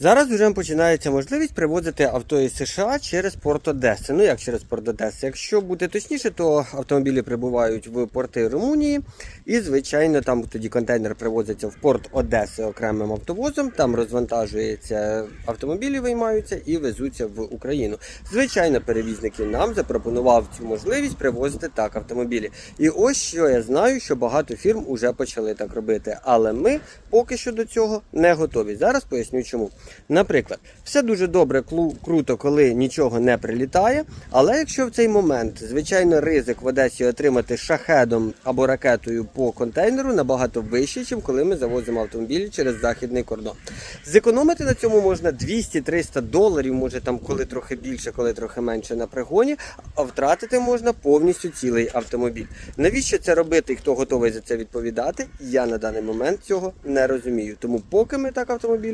Зараз вже починається можливість привозити авто із США через порт Одеси. Ну як через порт Одеси? Якщо бути точніше, то автомобілі прибувають в порти Румунії, і звичайно, там тоді контейнер привозиться в порт Одеси окремим автовозом. Там розвантажується автомобілі, виймаються і везуться в Україну. Звичайно, перевізники нам запропонував цю можливість привозити так автомобілі. І ось що я знаю, що багато фірм вже почали так робити. Але ми поки що до цього не готові. Зараз поясню чому. Наприклад, все дуже добре, круто, коли нічого не прилітає. Але якщо в цей момент, звичайно, ризик в Одесі отримати шахедом або ракетою по контейнеру набагато вищий, ніж коли ми завозимо автомобілі через західний кордон. Зекономити на цьому можна 200-300 доларів, може там коли трохи більше, коли трохи менше на пригоні, а втратити можна повністю цілий автомобіль. Навіщо це робити і хто готовий за це відповідати? Я на даний момент цього не розумію. Тому поки ми так автомобіль